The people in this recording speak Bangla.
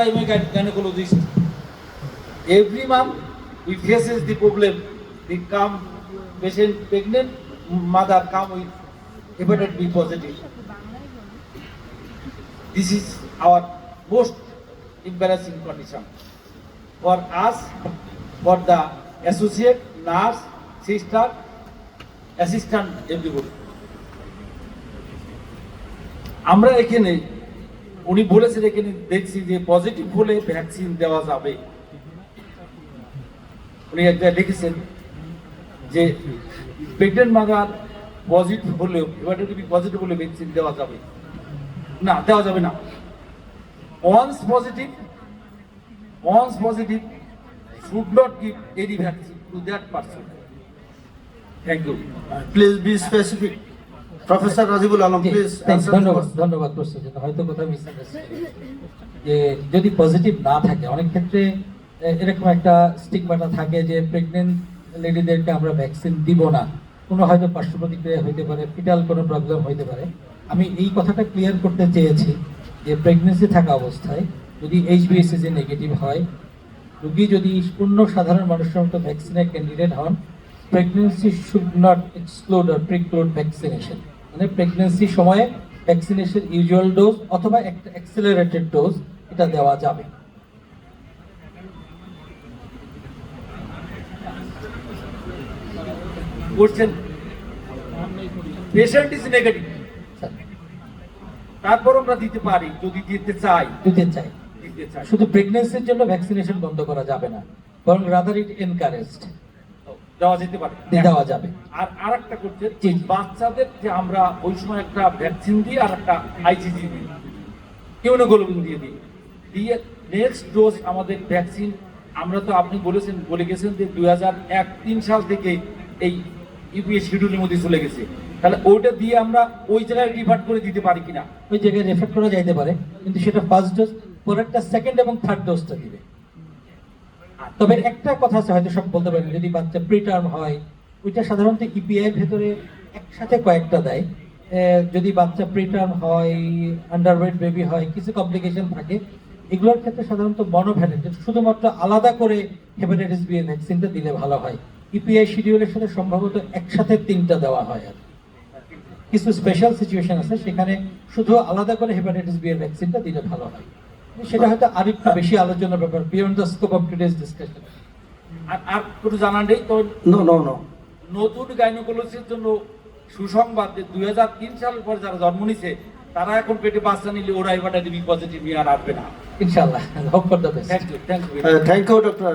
I'm a gyne- gynecologist. Every month, we faces the problem. The come patient pregnant mother come with hepatitis B positive. This is our most embarrassing condition for us, for the associate, nurse, sister, assistant, everybody. আমরা এখানে উনি বলেছেন এখানে দেখছি যে পজিটিভ হলে ভ্যাকসিন দেওয়া যাবে। উনি একটা লিখেছেন যে প্রেগনেন্ট মাদার পজিটিভ হলেও হেপাটাইটিস পজিটিভ হলে ভ্যাকসিন দেওয়া যাবে। না, দেওয়া যাবে না। Once positive once positive should not give any vaccine to that person thank you Please be specific. Professor Razibul Alam, জি, please thanks, answer the ধন্যবাদ ধন্যবাদ প্রশ্নের জন্য। হয়তো কোথাও মিসআন্ডারস্ট্যান্ডিং যে যদি পজিটিভ না থাকে অনেক ক্ষেত্রে এরকম একটা স্টিগমাটা থাকে যে প্রেগনেন্ট লেডিদেরকে আমরা ভ্যাকসিন দিব না। কোনো হয়তো পার্শ্ব প্রতিক্রিয়া হইতে পারে ফিটাল কোনো প্রবলেম হইতে পারে। আমি এই কথাটা ক্লিয়ার করতে চেয়েছি যে প্রেগনেন্সি থাকা অবস্থায় যদি এইচবিএসএসি নেগেটিভ হয় রুগী যদি অন্য সাধারণ মানুষের মতো ভ্যাকসিনের ক্যান্ডিডেট হন pregnancy should not exclude or preclude vaccination মানে প্রেগনেন্সি সময়ে ভ্যাকসিনেশন ইউজুয়াল ডোজ অথবা একটা অ্যাক্সেলারেটেড ডোজ এটা দেওয়া যাবে। কোশ্চেন পেশেন্ট ইজ নেগেটিভ তারপর আমরা দিতে পারি যদি দিতে চাই। দিতে চাই। শুধু প্রেগনেন্সির জন্য ভ্যাকসিনেশন বন্ধ করা যাবে না বরং রাদার ইট এনকারেজড দেওয়া যেতে পারে। দেওয়া যাবে। আর আরেকটা করছে জি, জি। বাচ্চাদের যে আমরা ওই সময় একটা ভ্যাকসিন দিই আর একটা আইজিজি দিই। ইউনোগ্লোবিন দিয়ে দিই। দিয়ে নেক্সট ডোজ আমাদের ভ্যাকসিন আমরা তো আপনি বলেছেন বলে গেছেন যে দুই হাজার এক তিন সাল থেকে এই ইউপিএস শিডিউলের মধ্যে চলে গেছে। তাহলে ওইটা দিয়ে আমরা ওই জায়গায় রিভার্ট করে দিতে পারি কিনা? ওই জায়গায় রেফার করা যাইতে পারে কিন্তু সেটা ফার্স্ট ডোজ পরেরটা সেকেন্ড এবং থার্ড ডোজটা দিবে। তবে একটা কথা আছে, হয়তো সব বলতে পারেন, যদি বাচ্চা প্রিটার্ম হয়, ওইটা সাধারণত ইপিআই ভেতরে একসাথে কয়েকটা দেয়। যদি বাচ্চা প্রিটার্ম হয় আন্ডারওয়েট বেবি হয়, কিছু কমপ্লিকেশন থাকে, এগুলোর ক্ষেত্রে সাধারণত মনোভ্যালেন্ট শুধুমাত্র আলাদা করে হেপাটাইটিস বি ভ্যাকসিনটা দিলে ভালো হয়। ইপিআই শিডিউলের সাথে সম্ভবত একসাথে তিনটা দেওয়া হয় আর কিছু স্পেশাল সিচুয়েশন আছে, সেখানে শুধু আলাদা করে হেপাটাইটিস বি ভ্যাকসিনটা দিলে ভালো হয়। সেটা হয়তো আর একটু বেশি আলোচনার ব্যাপার beyond the scope of today's discussion আর আর কোনো জানা নেই তো? নো নো নো নতুন গাইনোকোলজির জন্য সুসংবাদ যে দুই হাজার তিন সালের পর যারা জন্ম নিছে তারা এখন পেটে বাচ্চা নিলে ওরা এবার পজিটিভ নিয়ে আর আসবে না। Best thank you thank you thank you, Dr.